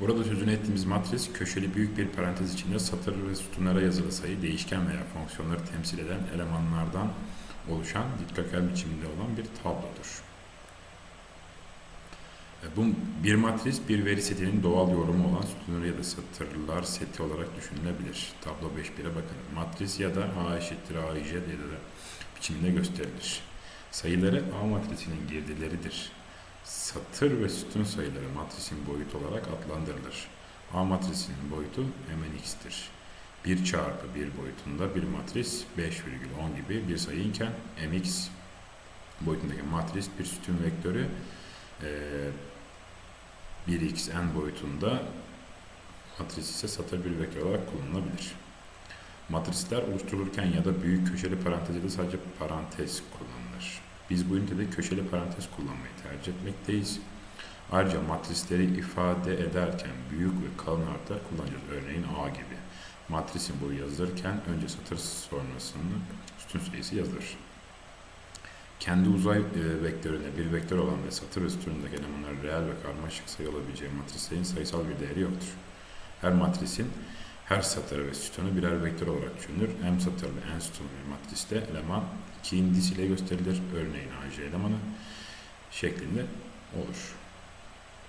Burada sözünü ettiğimiz matris köşeli büyük bir parantez içinde satır ve sütunlara yazılı sayı değişken veya fonksiyonları temsil eden elemanlardan oluşan dikdörtgen biçiminde olan bir tablodur. E, Bu bir matris bir veri setinin doğal yorumu olan sütunlar ya da satırlar seti olarak düşünülebilir. Tablo 5.1'e bakın. Matris ya da A eşittir A ya da biçiminde gösterilir. Sayıları A matrisinin girdileridir. Satır ve sütun sayıları matrisin boyutu olarak adlandırılır. A matrisinin boyutu mnx'tir. 1 çarpı 1 boyutunda bir matris 5,10 gibi bir sayı iken mx boyutundaki matris bir sütun vektörü eee 1xn boyutunda matris ise satır bir vektör olarak kullanılabilir. Matrisler oluşturulurken ya da büyük köşeli parantez ya da sadece parantez kullanılır. Biz bu ünitede köşeli parantez kullanmayı tercih etmekteyiz. Ayrıca matrisleri ifade ederken büyük ve kalın harfler kullanacağız. Örneğin A gibi. Matrisin boyu yazılırken önce satır sonrasında sütun sayısı yazılır. Kendi uzay e, vektörüne bir vektör olan ve satır ve sütunundaki elemanlar reel ve karmaşık sayı olabileceği matrislerin sayısal bir değeri yoktur. Her matrisin her satırı ve sütunu birer vektör olarak düşünülür. M satırlı en sütunlu bir matriste eleman iki indis ile gösterilir. Örneğin AC elemanı şeklinde olur.